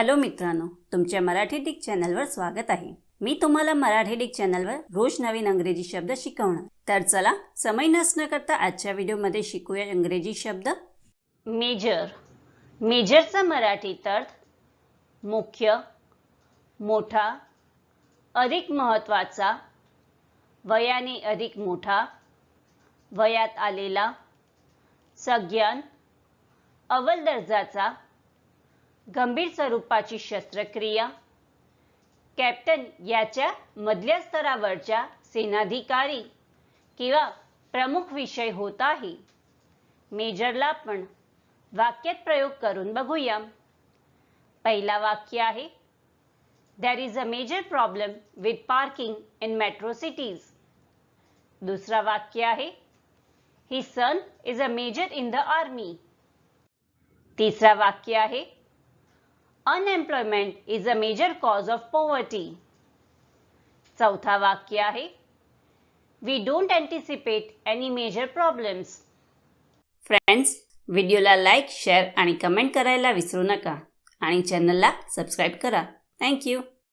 Hello मित्रांनो तुमच्या Marathi Dick चॅनलवर स्वागत आहे. मी तुम्हाला मराठी डिक चॅनलवर रोज नवीन अंग्रेजी शब्द शिकवणार. तर चला समय नसणं करता आजच्या व्हिडिओमध्ये शिकूया इंग्रजी शब्द. मेजर. मेजरचा मराठीत अर्थ मुख्य मोठा अधिक महत्त्वाचा वयाने अधिक मोठा वयात आलेला सज्ञान अव्वल दर्जाचा गंभीर स्वरूपाची शस्त्रक्रिया. कॅप्टन याच्या मधल्या स्तरावरच्या सेनाधिकारी किंवा प्रमुख विषय होत आहे मेजरला आपण वाक्यात प्रयोग करून बघूया पहिला वाक्य आहे there is a major problem with parking in metro cities दुसरा वाक्य आहे ही son is a major in the army तिसरा वाक्य आहे unemployment is a major cause of poverty चौथा वाक्य आहे we don't anticipate any major problems friends व्हिडिओला लाईक शेअर आणि कमेंट करायला विसरू नका. आणि चॅनलला सबस्क्राईब करा. थँक्यू